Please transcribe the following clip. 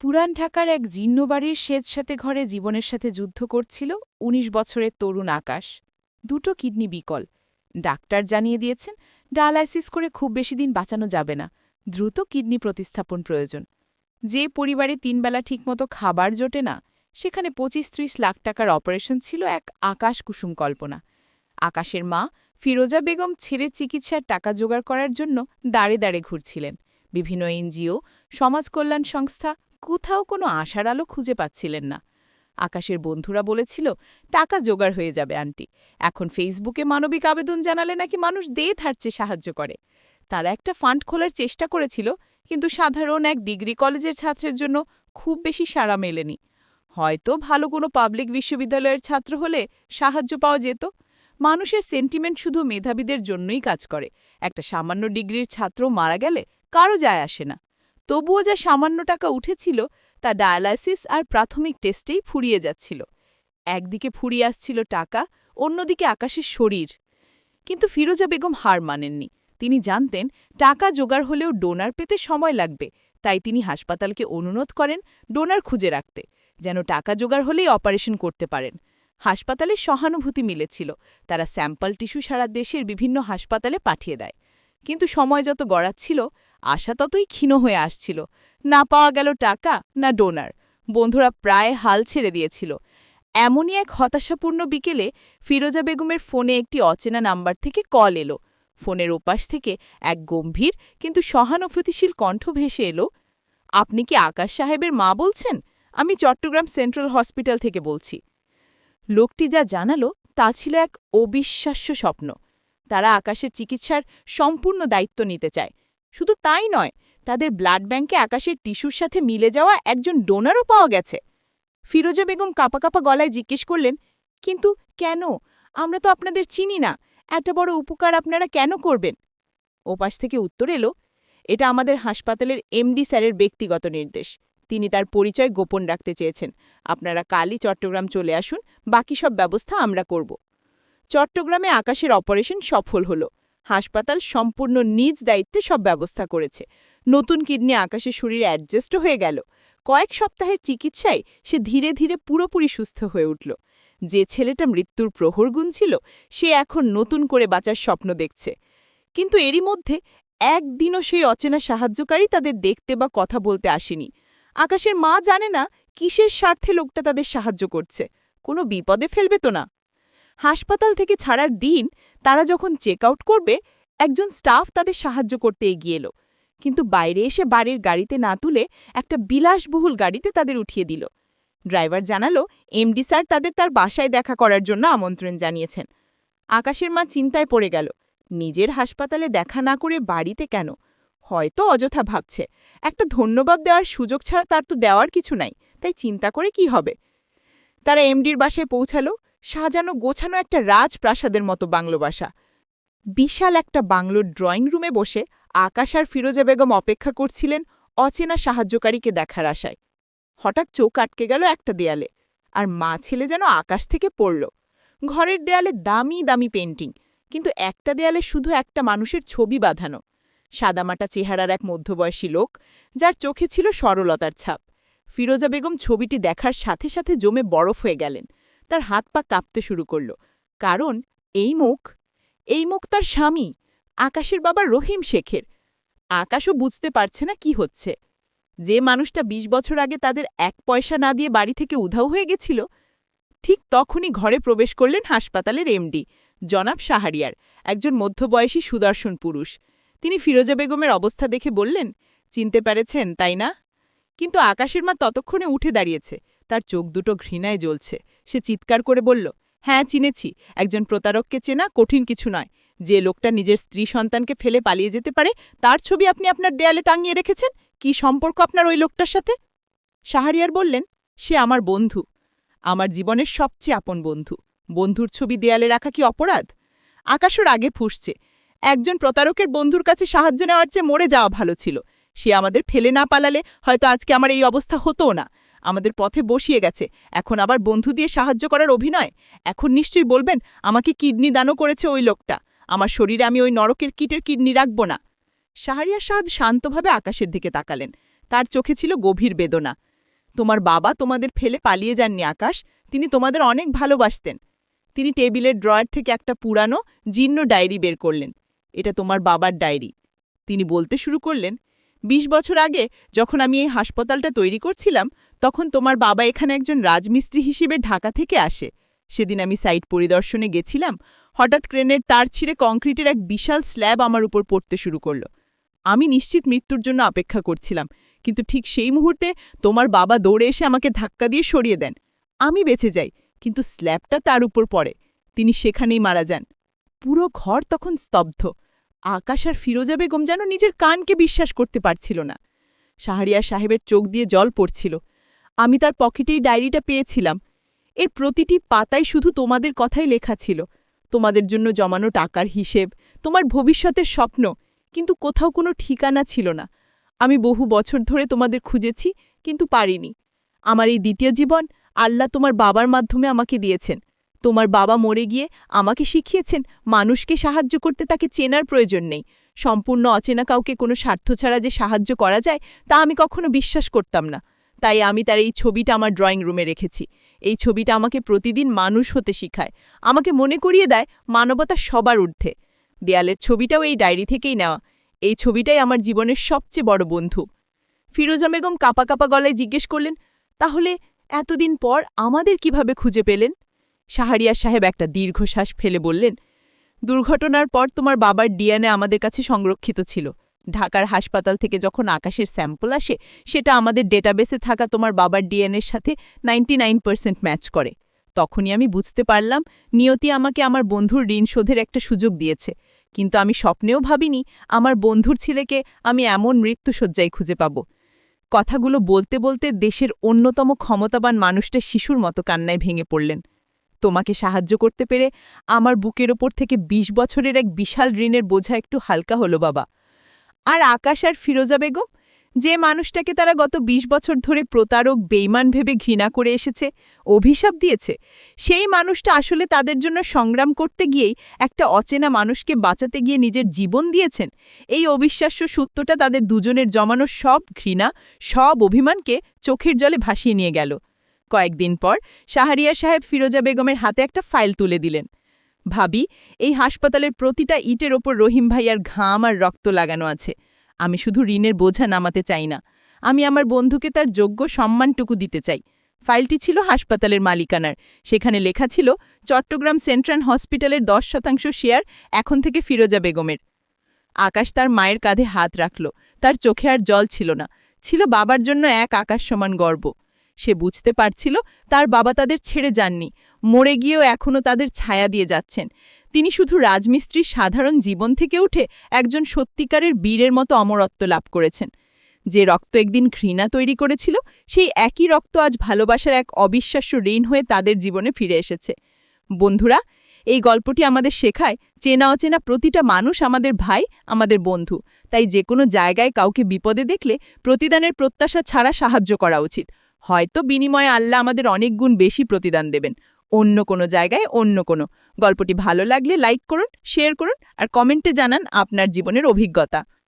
পুরান ঢাকার এক জীর্ণ বাড়ির স্বেচ্ছাতে ঘরে জীবনের সাথে যুদ্ধ করছিল ১৯ বছরের তরুণ আকাশ। দুটো কিডনি বিকল। ডাক্তার জানিয়ে দিয়েছেন, ডায়ালাইসিস করে খুব বেশি দিন বাঁচানো যাবে না। দ্রুত কিডনি প্রতিস্থাপন প্রয়োজন। যে পরিবারে তিনবেলা ঠিকমতো খাবার জোটে না, সেখানে পঁচিশ ত্রিশ লাখ টাকার অপারেশন ছিল এক আকাশ কুসুম কল্পনা। আকাশের মা ফিরোজা বেগম ছেড়ে চিকিৎসার টাকা জোগাড় করার জন্য দাঁড়ে দাঁড়ে ঘুরছিলেন। বিভিন্ন এনজিও, সমাজ কল্যাণ সংস্থা কোথাও কোনো আশার আলো খুঁজে পাচ্ছিলেন না। আকাশের বন্ধুরা বলেছিল, টাকা জোগাড় হয়ে যাবে, আন্টি। এখন ফেসবুকে মানবিক আবেদন জানালে নাকি মানুষ দিয়ে থারছে সাহায্য করে। তারা একটা ফান্ড খোলার চেষ্টা করেছিল, কিন্তু সাধারণ এক ডিগ্রি কলেজের ছাত্রের জন্য খুব বেশি সাড়া মেলেনি। হয়তো ভালো কোনো পাবলিক বিশ্ববিদ্যালয়ের ছাত্র হলে সাহায্য পাওয়া যেত। মানুষের সেন্টিমেন্ট শুধু মেধাবীদের জন্যই কাজ করে। একটা সামান্য ডিগ্রির ছাত্র মারা গেলে কারও যায় আসে না। তবুও যা সামান্য টাকা উঠেছিল তা ডায়ালাইসিস আর প্রাথমিক টেস্টেই ফুরিয়ে যাচ্ছিল। একদিকে ফুরিয়ে আসছিল টাকা, অন্যদিকে আকাশের শরীর। কিন্তু ফিরোজা বেগম হার মানেননি। তিনি জানতেন, টাকা জোগাড় হলেও ডোনার পেতে সময় লাগবে, তাই তিনি হাসপাতালকে অনুরোধ করেন ডোনার খুঁজে রাখতে, যেন টাকা জোগাড় হলেই অপারেশন করতে পারেন। হাসপাতালে সহানুভূতি মিলেছিল, তারা স্যাম্পল টিস্যু সারা দেশের বিভিন্ন হাসপাতালে পাঠিয়ে দেয়। কিন্তু সময় যত গড়াচ্ছিল আশা ততই ক্ষীণ হয়ে আসছিল। না পাওয়া গেল টাকা, না ডোনার। বন্ধুরা প্রায় হাল ছেড়ে দিয়েছিল। এমনই এক হতাশাপূর্ণ বিকেলে ফিরোজা বেগমের ফোনে একটি অচেনা নাম্বার থেকে কল এলো। ফোনের ওপাশ থেকে এক গম্ভীর কিন্তু সহানুভূতিশীল কণ্ঠ ভেসে এলো, আপনি কি আকাশ সাহেবের মা বলছেন? আমি চট্টগ্রাম সেন্ট্রাল হসপিটাল থেকে বলছি। লোকটি যা জানালো তা ছিল এক অবিশ্বাস্য স্বপ্ন। তারা আকাশের চিকিৎসার সম্পূর্ণ দায়িত্ব নিতে চায়। শুধু তাই নয়, তাদের ব্লাড ব্যাংকে আকাশের টিস্যুর সাথে মিলে যাওয়া একজন ডোনারও পাওয়া গেছে। ফিরোজা বেগম কাপা কাপা গলায় জিজ্ঞেস করলেন, কিন্তু কেন? আমরা তো আপনাদের চিনি না। এত বড় উপকার আপনারা কেন করবেন? ওপাশ থেকে উত্তর এলো, এটা আমাদের হাসপাতালের এমডি স্যারের ব্যক্তিগত নির্দেশ। তিনি তার পরিচয় গোপন রাখতে চেয়েছেন। আপনারা কালই চট্টগ্রাম চলে আসুন, বাকি সব ব্যবস্থা আমরা করব। চট্টগ্রামে আকাশের অপারেশন সফল হলো। হাসপাতাল সম্পূর্ণ নিজ দায়িত্বে সব ব্যবস্থা করেছে। নতুন কিডনি আকাশের শরীরে অ্যাডজাস্ট হয়ে গেল। কয়েক সপ্তাহের চিকিৎসায় সে ধীরে ধীরে পুরোপুরি সুস্থ হয়ে উঠল। যে ছেলেটা মৃত্যুর প্রহর গুনছিল, সে এখন নতুন করে বাঁচার স্বপ্ন দেখছে। কিন্তু এরই মধ্যে একদিনও সেই অচেনা সাহায্যকারী তাদের দেখতে বা কথা বলতে আসেনি। আকাশের মা জানে না কিসের স্বার্থে লোকটা তাদের সাহায্য করছে। কোনো বিপদে ফেলবে তো না। হাসপাতাল থেকে ছাড়ার দিন তারা যখন চেক আউট করবে, একজন স্টাফ তাদের সাহায্য করতে এগিয়ে এলো। কিন্তু বাইরে এসে বাড়ির গাড়িতে না তুলে একটা বিলাসবহুল গাড়িতে তাদের উঠিয়ে দিল। ড্রাইভার জানালো এমডি স্যার তাদের তার বাসায় দেখা করার জন্য আমন্ত্রণ জানিয়েছেন। আকাশের মা চিন্তায় পড়ে গেল, নিজের হাসপাতালে দেখা না করে বাড়িতে কেন? হয়তো অযথা ভাবছে। একটা ধন্যবাদ দেওয়ার সুযোগ ছাড়া তার তো দেওয়ার কিছু নাই, তাই চিন্তা করে কি হবে? তারা এমডির বাসায় পৌঁছালো সাজানো গোছানো একটা রাজপ্রাসাদের মতো বাংলো বাসা। বিশাল একটা বাংলোর ড্রয়িং রুমে বসে আকাশ আর ফিরোজা বেগম অপেক্ষা করছিলেন অচেনা সাহায্যকারীকে দেখার আশায়। হঠাৎ চোখ আটকে গেল একটা দেয়ালে, আর মা ছেলে যেন আকাশ থেকে পড়ল। ঘরের দেয়ালে দামি দামি পেন্টিং কিন্তু একটা দেয়ালে শুধু একটা মানুষের ছবি বাঁধানো। সাদামাটা চেহারার এক মধ্যবয়সী লোক, যার চোখে ছিল সরলতার ছাপ। ফিরোজা বেগম ছবিটি দেখার সাথে সাথে জমে বরফ হয়ে গেলেন। তার হাত পা কাঁপতে শুরু করল। কারণ এই মুখ এই মুখ তার স্বামী, আকাশের বাবা রহিম শেখের। আকাশও বুঝতে পারছে না কি হচ্ছে। যে মানুষটা ২০ বছর আগে তাদের এক পয়সা না দিয়ে বাড়ি থেকে উধাও হয়ে গেছিল, ঠিক তখনই ঘরে প্রবেশ করলেন হাসপাতালের এমডি, জনাব সাহারিয়ার একজন মধ্যবয়সী সুদর্শন পুরুষ। তিনি ফিরোজা বেগমের অবস্থা দেখে বললেন, চিনতে পেরেছেন, তাই না? কিন্তু আকাশের মা ততক্ষণে উঠে দাঁড়িয়েছে। তার চোখ দুটো ঘৃণায় জ্বলছে। সে চিৎকার করে বলল হ্যাঁ চিনেছি। একজন প্রতারককে চেনা কঠিন কিছু নয়। যে লোকটা নিজের স্ত্রী সন্তানকে ফেলে পালিয়ে যেতে পারে, তার ছবি আপনি আপনার দেয়ালে টাঙিয়ে রেখেছেন? কি সম্পর্ক আপনার ওই লোকটার সাথে? শাহরিয়ার বললেন, সে আমার বন্ধু। আমার জীবনের সবচেয়ে আপন বন্ধু। বন্ধুর ছবি দেয়ালে রাখা কি অপরাধ? আকাশর আগে ফুসছে। একজন প্রতারকের বন্ধুর কাছে সাহায্য নেওয়ার চেয়ে মরে যাওয়া ভালো ছিল। সে আমাদের ফেলে না পালালে হয়তো আজকে আমার এই অবস্থা হতোও না। আমাদের পথে বসিয়ে গেছে। এখন আবার বন্ধু দিয়ে সাহায্য করার অভিনয়? এখন নিশ্চয়ই বলবেন, আমাকে কিডনি দানও করেছে ওই লোকটা। আমার শরীরে আমি ওই নরকের কিটের কিডনি রাখব না। শাহরিয়া সাদ শান্তভাবে আকাশের দিকে তাকালেন। তার চোখে ছিল গভীর বেদনা। তোমার বাবা তোমাদের ফেলে পালিয়ে যাননি, আকাশ। তিনি তোমাদের অনেক ভালোবাসতেন। তিনি টেবিলের ড্রয়ার থেকে একটা পুরানো, জীর্ণ ডায়েরি বের করলেন। এটা তোমার বাবার ডায়েরি। তিনি বলতে শুরু করলেন, বিশ বছর আগে যখন আমি এই হাসপাতালটা তৈরি করছিলাম তখন তোমার বাবা এখানে একজন রাজমিস্ত্রি হিসেবে ঢাকা থেকে আসে। সেদিন আমি সাইট পরিদর্শনে গেছিলাম। হঠাৎ ক্রেনের তার ছিঁড়ে কংক্রিটের এক বিশাল স্ল্যাব আমার উপর পড়তে শুরু করল। আমি নিশ্চিত মৃত্যুর জন্য অপেক্ষা করছিলাম, কিন্তু ঠিক সেই মুহূর্তে তোমার বাবা দৌড়ে এসে আমাকে ধাক্কা দিয়ে সরিয়ে দেন। আমি বেঁচে যাই, কিন্তু স্ল্যাবটা তার উপর পড়ে। তিনি সেখানেই মারা যান। পুরো ঘর তখন স্তব্ধ। আকাশ আর ফিরোজা বেগম যেন নিজের কানকে বিশ্বাস করতে পারছিল না। শাহরিয়ার সাহেবের চোখ দিয়ে জল পড়ছিল। আমি তার পকেটেই ডায়েরিটা পেয়েছিলাম। এর প্রতিটি পাতায় শুধু তোমাদের কথাই লেখা ছিল। তোমাদের জন্য জমানো টাকার হিসেব, তোমার ভবিষ্যতের স্বপ্ন, কিন্তু কোথাও কোনো ঠিকানা ছিল না। আমি বহু বছর ধরে তোমাদের খুঁজেছি, কিন্তু পারিনি। আমার এই দ্বিতীয় জীবন আল্লাহ তোমার বাবার মাধ্যমে আমাকে দিয়েছেন। তোমার বাবা মরে গিয়ে আমাকে শিখিয়েছেন, মানুষকে সাহায্য করতে তাকে চেনার প্রয়োজন নেই। সম্পূর্ণ অচেনা কাউকে কোনো স্বার্থ ছাড়া যে সাহায্য করা যায়, তা আমি কখনো বিশ্বাস করতাম না। তাই আমি তার এই ছবিটা আমার ড্রয়িং রুমে রেখেছি। এই ছবিটা আমাকে প্রতিদিন মানুষ হতে শিখায়। আমাকে মনে করিয়ে দেয় মানবতা সবার ঊর্ধ্বে। দেয়ালের ছবিটাও এই ডায়েরি থেকেই নেওয়া। এই ছবিটাই আমার জীবনের সবচেয়ে বড় বন্ধু। ফিরোজা বেগম কাপা কাপা গলায় জিজ্ঞেস করলেন, তাহলে এতদিন পর আমাদের কীভাবে খুঁজে পেলেন? শাহরিয়ার সাহেব একটা দীর্ঘশ্বাস ফেলে বললেন, দুর্ঘটনার পর তোমার বাবার ডিএনএ আমাদের কাছে সংরক্ষিত ছিল। ঢাকার হাসপাতাল থেকে যখন আকাশের স্যাম্পল আসে, সেটা আমাদের ডেটাবেসে থাকা তোমার বাবার ডিএনএর সাথে নাইনটি ম্যাচ করে। তখনই আমি বুঝতে পারলাম, নিয়তি আমাকে আমার বন্ধুর ঋণ শোধের একটা সুযোগ দিয়েছে। কিন্তু আমি স্বপ্নেও ভাবিনি, আমার বন্ধুর ছেলেকে আমি এমন মৃত্যুসজ্জায় খুঁজে পাব। কথাগুলো বলতে বলতে দেশের অন্যতম ক্ষমতাবান মানুষটা শিশুর মতো কান্নায় ভেঙে পড়লেন। তোমাকে সাহায্য করতে পেরে আমার বুকের ওপর থেকে ২০ বছরের এক বিশাল ঋণের বোঝা একটু হালকা হলো, বাবা। আর আকাশ আর ফিরোজা বেগম, যে মানুষটাকে তারা গত ২০ বছর ধরে প্রতারক, বেইমান ভেবে ঘৃণা করে এসেছে, অভিশাপ দিয়েছে, সেই মানুষটা আসলে তাদের জন্য সংগ্রাম করতে গিয়েই একটা অচেনা মানুষকে বাঁচাতে গিয়ে নিজের জীবন দিয়েছেন? এই অবিশ্বাস্য সত্যটা তাদের দুজনের জমানো সব ঘৃণা, সব অভিমানকে চোখের জলে ভাসিয়ে নিয়ে গেল। কয়েকদিন পর শাহরিয়ার সাহেব ফিরোজা বেগমের হাতে একটা ফাইল তুলে দিলেন। ভাবি, এই হাসপাতালের প্রতিটা ইটের ওপর রহিম ভাইয়ার ঘাম আর রক্ত লাগানো আছে। আমি শুধু ঋণের বোঝা নামাতে চাই না। আমি আমার বন্ধুকে তার যোগ্য সম্মানটুকু দিতে চাই। ফাইলটি ছিল হাসপাতালের মালিকানার। সেখানে লেখা ছিল, চট্টগ্রাম সেন্ট্রাল হসপিটালের দশ শতাংশ শেয়ার এখন থেকে ফিরোজা বেগমের। আকাশ তার মায়ের কাঁধে হাত রাখল। তার চোখে আর জল ছিল না। ছিল বাবার জন্য এক আকাশ সমান গর্ব। সে বুঝতে পারছিল, তার বাবা তাদের ছেড়ে যাননি। মরে গিয়েও এখনও তাদের ছায়া দিয়ে যাচ্ছেন। তিনি শুধু রাজমিস্ত্রির সাধারণ জীবন থেকে উঠে একজন সত্যিকারের বীরের মতো অমরত্ব লাভ করেছেন। যে রক্ত একদিন ঘৃণা তৈরি করেছিল, সেই একই রক্ত আজ ভালোবাসার এক অবিশ্বাস্য ঋণ হয়ে তাদের জীবনে ফিরে এসেছে। বন্ধুরা, এই গল্পটি আমাদের শেখায় চেনা অচেনা প্রতিটা মানুষ আমাদের ভাই, আমাদের বন্ধু। তাই যে কোনো জায়গায় কাউকে বিপদে দেখলে প্রতিদানের প্রত্যাশা ছাড়া সাহায্য করা উচিত। হয়তো বিনিময়ে আল্লাহ আমাদের অনেক গুণ বেশি প্রতিদান দেবেন। অন্য কোনো জায়গায় অন্য কোনো। গল্পটি ভালো লাগলে লাইক করুন শেয়ার করুন, আর কমেন্টে জানান আপনার জীবনের অভিজ্ঞতা।